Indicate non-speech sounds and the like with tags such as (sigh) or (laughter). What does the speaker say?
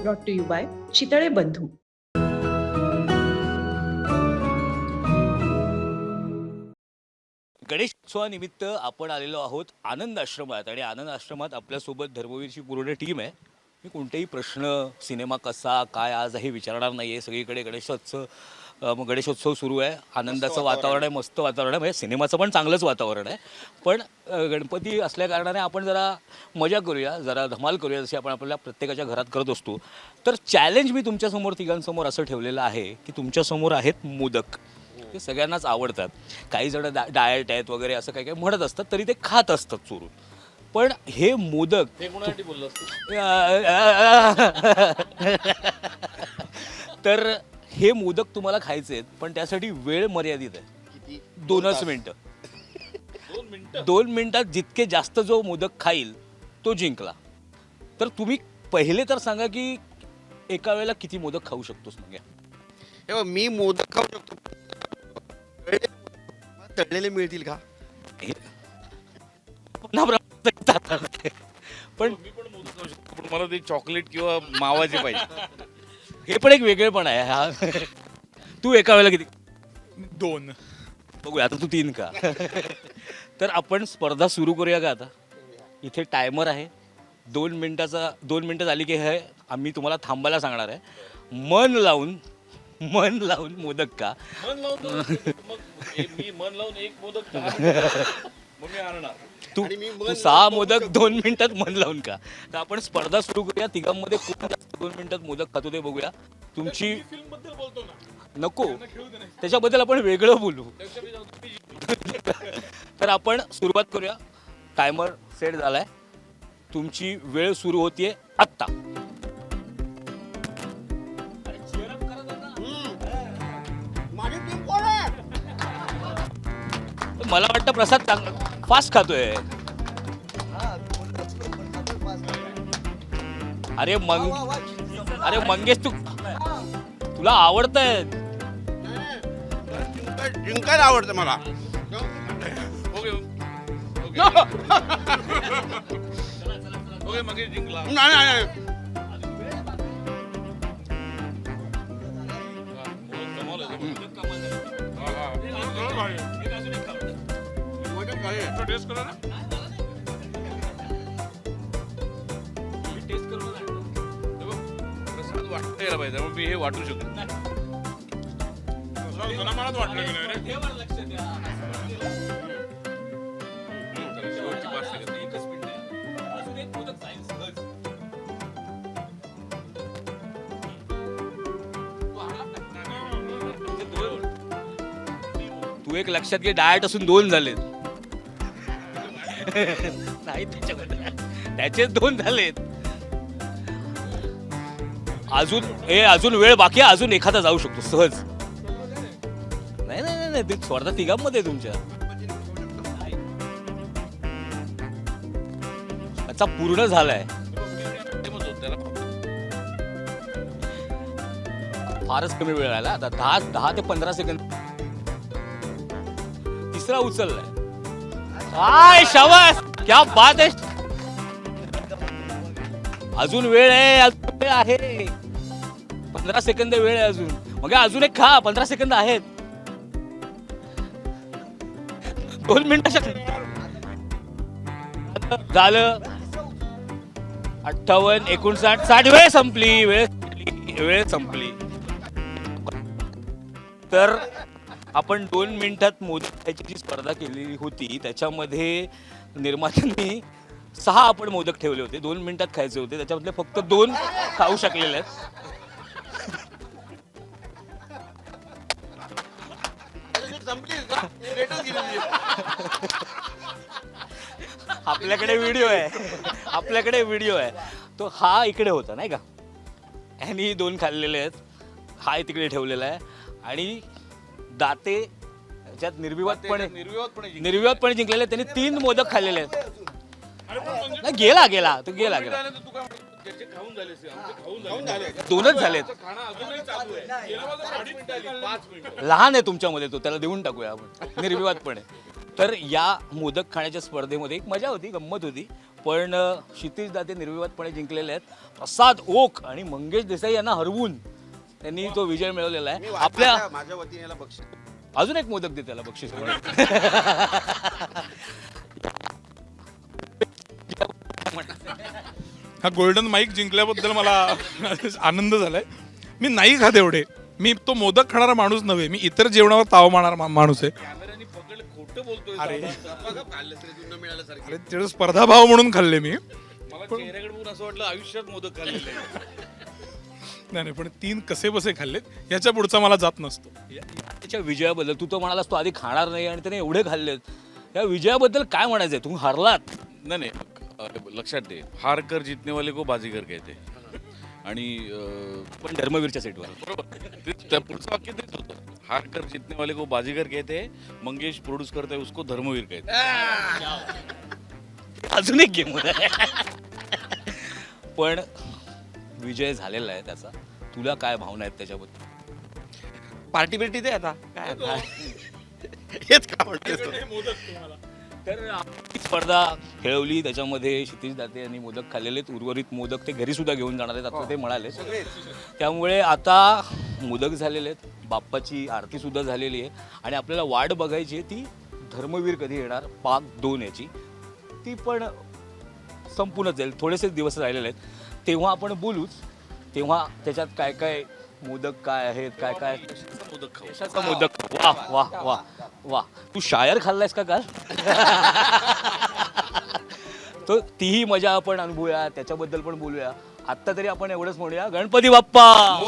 Brought to you by Chitale Bandhu गणेशोत्सवानिमित्त आपण आलेलो आहोत आनंद आश्रमात आणि आनंद आश्रमात आपल्यासोबत धर्मवीरची पूर्ण टीम आहे. मी कोणतेही प्रश्न सिनेमा कसा काय आज हे विचारणार नाही आहे सगळीकडे गणेशोत्सव. मग गणेशोत्सव सुरू आहे आनंदाचं वातावरण आहे मस्त वातावरण आहे म्हणजे सिनेमाचं पण चांगलंच वातावरण आहे पण गणपती असल्या कारणाने आपण जरा मजा करूया जरा धमाल करूया जशी आपण आपल्या प्रत्येकाच्या घरात करत असतो तर चॅलेंज मी तुमच्यासमोर तिघांसमोर असं ठेवलेलं आहे की तुमच्यासमोर आहेत मोदक ते सगळ्यांनाच आवडतात काही जण डा डाएट आहेत वगैरे असं काही काही म्हणत असतात तरी ते खात असतात चोरून पण हे मोदक तर हे मोदक तुम्हाला खायचे आहेत पण त्यासाठी वेळ मर्यादित आहे. दोनच मिनटं. (laughs) दोन मिनिटात जितके जास्त जो मोदक खाईल तो जिंकला. तर तुम्ही पहिले तर सांगा की एका वेळेला किती मोदक खाऊ शकतोस मग या? हे बघ, मी मोदक खाऊ शकतो तळलेले मिळतील का. पण मी पण मोदक खाऊ शकतो पण मला ते चॉकलेट किंवा मावाचे पाहिजे. (laughs) हे पण एक वेगळेपण आहे हा. तू एका वेळेला किती? दोन. बघूया आता तू तीन का? तर आपण स्पर्धा सुरू करूया का आता? इथे टायमर आहे. दोन मिनिटाचा दोन मिनिटं झाली की हे आम्ही तुम्हाला थांबायला सांगणार आहे. मन लावून मन लावून मोदक का? मन लावून मी मन लावून एक मोदक (laughs) तू तू सहा मोदक दोन मिनिटात मन लावून का तर आपण स्पर्धा सुरू करूया. तिघांमध्ये कोण जास्त दोन मिनिटात मोदक खातो ते बघूया. तुमची फिल्मबद्दल बोलतो ना. नको. त्याच्याबद्दल आपण वेगळं बोलू. तर आपण सुरुवात करूया. टायमर सेट झालाय. तुमची वेळ सुरू होतीये आत्ता. मला वाटतं प्रसाद चांग फास्ट खातोय. अरे मंग अरे मंगेश तू तुला आवडतंय. जिंकाय- जिंकायला आवडतं मला. Okay okay. (laughs) ओके मग जिंकला. नाही नाही, वाटता यायला पाहिजे त्यामुळे मी हे वाटू शकतो वाटलं रे. तू एक लक्षात घे डायट असून दोन झालेत. नाही त्याच्याकडे त्याचे दोन झालेत. अजून ए अजून वेळ बाकी आहे अजून एखादा जाऊ शकतो सहज. नाही नाही नाही, नाही ते स्पर्धा तिघांमध्ये आहे तुमच्या. आता पूर्ण झालाय. फारच कमी वेळ आला आता दहा दहा ते पंधरा सेकंद तिसरा उचललाय. काय शाबास! क्या बात आहे! अजून वेळ आहे अजून वेळ आहे. पंधरा सेकंद वेळ आहे अजून. मग अजून एक खा पंधरा सेकंद आहेत. दोन मिनिटं झालं. अठ्ठावन्न एकोणसाठ साठ. वेळ संपली वेळ संपली, वेळ संपली. तर आपण दोन मिनिटात मोदक जी स्पर्धा केलेली होती. त्याच्यामध्ये निर्मात्यांनी सहा आपण मोदक ठेवले होते. दोन मिनिटात खायचे होते. त्याच्यामधले फक्त दोन खाऊ शकलेले आहेत. आपल्याकडे व्हिडिओ आहे. आपल्याकडे व्हिडिओ आहे. तो हा इकडे होता नाही का? ह्यानी दोन खाल्लेले आहेत. हा तिकडे ठेवलेला आहे. आणि दाते ज्यात निर्विवादपणे निर्विवादपणे जिंकला. निर्विवादपणे जिंकलेले आहेत त्यांनी तीन मोदक खाल्लेले आहेत. नाही गेला गेला तो गेला गेला. दोनच झालेत. लहान आहे तुमच्यामध्ये तो त्याला देऊन टाकूया आपण निर्विवादपणे. तर या मोदक खाण्याच्या स्पर्धेमध्ये एक मजा होती गंमत होती. पण क्षितिज दाते निर्विवादपणे जिंकलेले आहेत. प्रसाद ओक आणि मंगेश देसाई यांना हरवून त्यांनी तो विजय मिळवलेला आहे वा- आपल्या माझ्या- वतीने याला बक्षीस अजून एक मोदक दे त्याला बक्षीस. हा गोल्डन माईक जिंकल्याबद्दल मला आनंद झालाय मी नाही खात एवढे मी तो मोदक खाणारा माणूस नव्हे मी इतर जेवणावर ताव मारणारा मा- माणूस आहे कॅमेऱ्याने पकडलं खोटं बोलतोय अरे. बघा, खाल्लं तरी तुला मिळाल्यासारखं. अरे स्पर्धाभाव म्हणून खाल्ले मी मला चेहऱ्याकडे बघून असं वाटलं आयुष्यात मोदक खाल्लेले आहे. नाही नाही पण तीन कसे बसे खाल्लेत याच्या पुढचा मला जात नसतो. या- त्याच्या विजयाबद्दल तू तर म्हणालास तू आधी खाणार नाही आणि त्याने एवढे खाल्लेत. या विजयाबद्दल काय म्हणायचंय? तू हरलात. नाही नाही अ, लक्षात दे. हार कर जितने वाले को बाजीगर कहते आणि अ, पण धर्मवीरच्या सेटवर बरोबर. ते- त्या पुढचं वाक्य तेच होतं. हार कर जितने वाले को बाजीगर कहते मंगेश प्रोड्यूस करते उसको धर्मवीर कहते अजून एक गेम पण विजय झालेला आहे त्याचा. तुला काय भावना आहेत त्याच्याबद्दल? पार्टी बिर्टी दे आता. काय (laughs) हेच का म्हणतेस तू? तर आपली स्पर्धा खेळवली त्याच्यामध्ये क्षितिज दाते यांनी मोदक खाल्लेले आहेत. उर्वरित मोदक ते घरी सुद्धा घेऊन जाणार आहेत आता ते म्हणाले. त्यामुळे आता मोदक झालेले आहेत. बाप्पाची आरती सुद्धा झालेली आहे. आणि आपल्याला वाट बघायची आहे ती धर्मवीर कधी येणार? पाक दोन याची. ती पण संपूनच जाईल. थोडेसेच दिवस राहिलेले आहेत. तेव्हा आपण बोलूच. तेव्हा त्याच्यात काय काय मोदक काय आहेत काय काय? मोदक खाऊ. यशाचा मोदक वा वा वा वा. तू शायर खाल्लायस का काल? (laughs) तो तीही मजा आपण अनुभवूया त्याच्याबद्दल पण बोलूया. आत्ता तरी आपण एवढंच म्हणूया. गणपती बाप्पा!